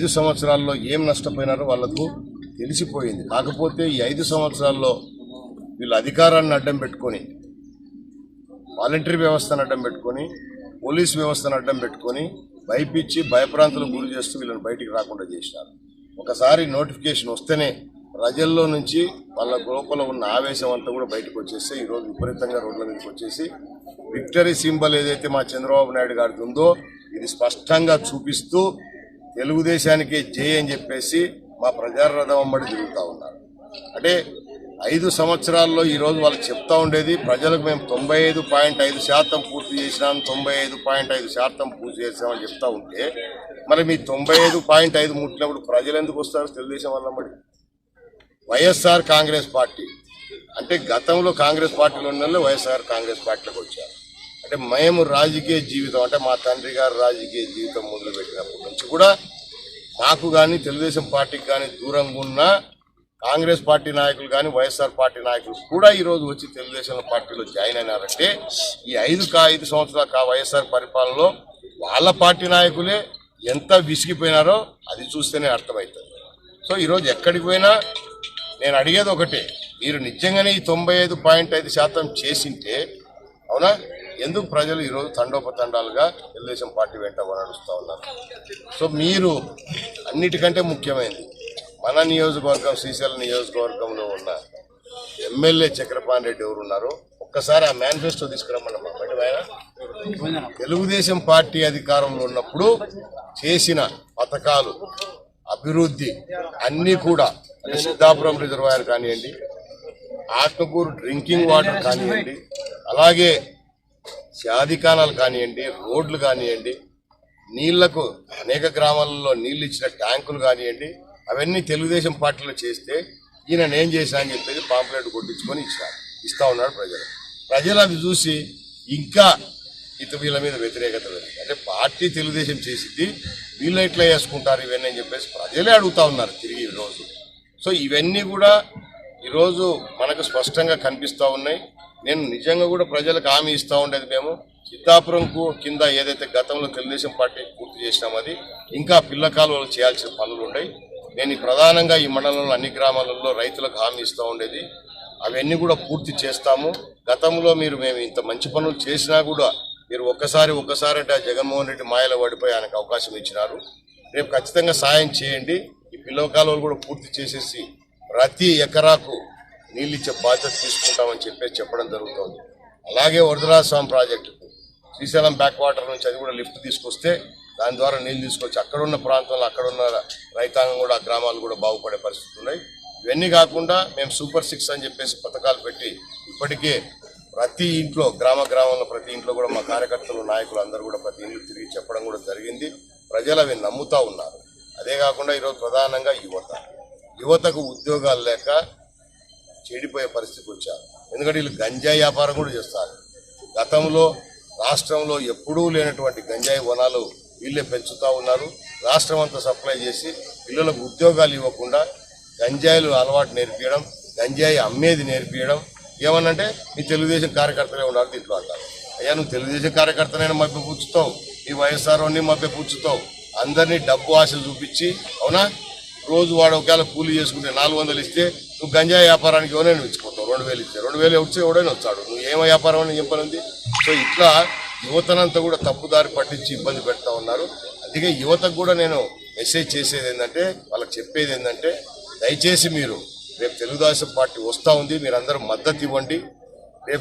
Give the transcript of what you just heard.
ఐదు సంవత్సరాల్లో ఏం నష్టపోయినారో వాళ్ళకు తెలిసిపోయింది. కాకపోతే ఈ ఐదు సంవత్సరాల్లో వీళ్ళు అధికారాన్ని అడ్డం పెట్టుకొని వాలంటరీ వ్యవస్థను అడ్డం పెట్టుకొని పోలీస్ వ్యవస్థను అడ్డం పెట్టుకొని భయపిచ్చి భయప్రాంతులకు గురి చేస్తూ వీళ్ళని బయటికి రాకుండా చేసినారు. ఒకసారి నోటిఫికేషన్ వస్తేనే ప్రజల్లో నుంచి వాళ్ళ లోపల ఉన్న ఆవేశం అంతా కూడా బయటకు వచ్చేస్తే ఈరోజు విపరీతంగా రోడ్ల మీదకి వచ్చేసి విక్టరీ సింబల్ ఏదైతే మా చంద్రబాబు నాయుడు గారిది ఉందో ఇది స్పష్టంగా చూపిస్తూ తెలుగుదేశానికి జే అని చెప్పేసి మా ప్రజారథం అమ్మడి తిరుగుతూ ఉన్నారు. అంటే ఐదు సంవత్సరాల్లో ఈరోజు వాళ్ళు చెప్తా ఉండేది ప్రజలకు మేము తొంభై ఐదు పాయింట్ ఐదు శాతం పూర్తి చేసినాం తొంభై ఐదు పాయింట్ ఐదు శాతం పూర్తి చేసినామని చెప్తా ఉంటే మరి మీ తొంభై ఐదు పాయింట్ ఐదు ముట్టినప్పుడు ప్రజలు ఎందుకు వస్తారు తెలుగుదేశం వల్ల మరి వైఎస్ఆర్ కాంగ్రెస్ పార్టీ. అంటే గతంలో కాంగ్రెస్ పార్టీలో ఉన్న వైఎస్ఆర్ కాంగ్రెస్ పార్టీలోకి వచ్చారు. అంటే మేము రాజకీయ జీవితం అంటే మా తండ్రి గారు రాజకీయ జీవితం మొదలుపెట్టినప్పటి నుంచి కూడా నాకు కానీ తెలుగుదేశం పార్టీకి కానీ దూరంగా ఉన్న కాంగ్రెస్ పార్టీ నాయకులు కానీ వైఎస్ఆర్ పార్టీ నాయకులు కూడా ఈరోజు వచ్చి తెలుగుదేశం పార్టీలో జాయిన్ అయినారంటే ఈ ఐదు కా ఐదు సంవత్సరాల కా వైఎస్ఆర్ పరిపాలనలో వాళ్ళ పార్టీ నాయకులే ఎంత విసిగిపోయినారో అది చూస్తేనే అర్థమవుతుంది. సో ఈరోజు ఎక్కడికి పోయినా నేను అడిగేది ఒకటే మీరు నిజంగానే ఈ తొంభై ఐదు పాయింట్ ఐదు శాతం చేసింటే అవునా? ఎందుకు ప్రజలు ఈరోజు తండోపతండాలుగా తెలుగుదేశం పార్టీ వెంట నడుస్తూ ఉన్నారు? సో మీరు అన్నిటికంటే ముఖ్యమైనది మన నియోజకవర్గం శ్రీశైలం నియోజకవర్గంలో ఉన్న ఎమ్మెల్యే చక్రపాణి రెడ్డి ఎవరు ఉన్నారు ఒక్కసారి ఆ మేనిఫెస్టో తీసుకురమ్మన్నమ్మా బయట ఆయన తెలుగుదేశం పార్టీ అధికారంలో ఉన్నప్పుడు చేసిన పథకాలు అభివృద్ధి అన్నీ కూడా అంటే సిద్ధాపురం రిజర్వాయర్ కానివ్వండి ఆత్మకూరు డ్రింకింగ్ వాటర్ కానివ్వండి అలాగే షాదికానాలు కానివ్వండి రోడ్లు కానివ్వండి నీళ్ళకు అనేక గ్రామాలలో నీళ్ళు ఇచ్చిన ట్యాంకులు కానివ్వండి అవన్నీ తెలుగుదేశం పార్టీలో చేస్తే ఈయన నేను చేశా అని చెప్పేసి పాంప్లెట్ కొట్టించుకొని ఇచ్చారు. ఇస్తా ఉన్నాడు ప్రజలు. ప్రజలు అది చూసి ఇంకా ఇత వీళ్ళ మీద వ్యతిరేకత లేదు. అంటే పార్టీ తెలుగుదేశం చేసింది వీళ్ళు ఎట్లా చేసుకుంటారు ఇవన్నీ అని చెప్పేసి ప్రజలే అడుగుతా ఉన్నారు తిరిగి ఈరోజు సో ఇవన్నీ కూడా ఈరోజు మనకు స్పష్టంగా కనిపిస్తూ ఉన్నాయి. నేను నిజంగా కూడా ప్రజలకు హామీ ఇస్తూ ఉండేది మేము. సిద్ధాపురంకు కింద ఏదైతే గతంలో తెలుగుదేశం పార్టీ పూర్తి చేసినామో అది ఇంకా పిల్ల కాలువలు చేయాల్సిన పనులు ఉన్నాయి. నేను ప్రధానంగా ఈ మండలంలో అన్ని గ్రామాలలో రైతులకు హామీ ఇస్తూ ఉండేది. అవన్నీ కూడా పూర్తి చేస్తాము. గతంలో మీరు మేము ఇంత మంచి పనులు చేసినా కూడా మీరు ఒక్కసారి ఒక్కసారి అంటే జగన్మోహన్ రెడ్డి మాయలో పడిపోయి ఆయనకు అవకాశం ఇచ్చినారు. రేపు ఖచ్చితంగా సాయం చేయండి. ఈ పిల్లవ కాలువలు కూడా పూర్తి చేసేసి ప్రతి ఎకరాకు నీళ్ళు ఇచ్చే బాధ్యత తీసుకుంటామని చెప్పేసి చెప్పడం జరుగుతుంది. అలాగే Varadaraja Swamy project. Srisailam back water నుంచి అది కూడా లిఫ్ట్ తీసుకొస్తే దాని ద్వారా నీళ్ళు తీసుకొచ్చి అక్కడ ఉన్న ప్రాంతంలో అక్కడ ఉన్న రైతాంగం కూడా గ్రామాలు కూడా బాగుపడే పరిస్థితులు ఉన్నాయి. ఇవన్నీ కాకుండా మేము సూపర్ సిక్స్ అని చెప్పేసి పథకాలు పెట్టి ఇప్పటికే ప్రతి ఇంట్లో గ్రామ గ్రామంలో ప్రతి ఇంట్లో కూడా మా కార్యకర్తలు నాయకులు అందరూ కూడా ప్రతి ఇంట్లో తిరిగి చెప్పడం కూడా జరిగింది. ప్రజలు అవి నమ్ముతా ఉన్నారు. అదే కాకుండా ఈరోజు ప్రధానంగా యువత. యువతకు ఉద్యోగాలు లేక చెడిపోయే పరిస్థితికి వచ్చారు. ఎందుకంటే వీళ్ళు గంజాయి వ్యాపారం కూడా చేస్తారు. గతంలో రాష్ట్రంలో ఎప్పుడూ లేనటువంటి గంజాయి వనాలు వీళ్ళే పెంచుతూ ఉన్నారు. రాష్ట్రం అంతా సప్లై చేసి పిల్లలకు ఉద్యోగాలు ఇవ్వకుండా గంజాయిలు అలవాటు నేర్పించడం గంజాయి అమ్మేది నేర్పించడం ఏమనంటే మీ తెలుగుదేశం కార్యకర్తలే ఉన్నారు దీంట్లో అంటారు. అయ్యా నువ్వు తెలుగుదేశం కార్యకర్తనైనా మభ్య పుచ్చుతావు ఈ వైఎస్ఆర్ మభ్య పుచ్చుతావు అందరినీ డబ్బు ఆశలు చూపించి అవునా? రోజు వాడు ఒకవేళ కూలీ చేసుకుంటే నాలుగు వందలు ఇస్తే నువ్వు గంజాయి వ్యాపారానికి ఎవరైనా ఇచ్చిపోతావు రెండు వేలు ఇచ్చే రెండు వేలు వచ్చి ఎవడైనా వచ్చాడు నువ్వు ఏమ వ్యాపారం అని చెప్పనుంది? సో ఇట్లా యువతనంతా కూడా తప్పుదారి పట్టించి ఇబ్బంది పెడతా ఉన్నారు. అందుకే యువతకు కూడా నేను మెసేజ్ చేసేది ఏంటంటే వాళ్ళకి చెప్పేది ఏంటంటే దయచేసి మీరు రేపు తెలుగుదేశం పార్టీ వస్తూ ఉంది మీరందరూ మద్దతు ఇవ్వండి. రేపు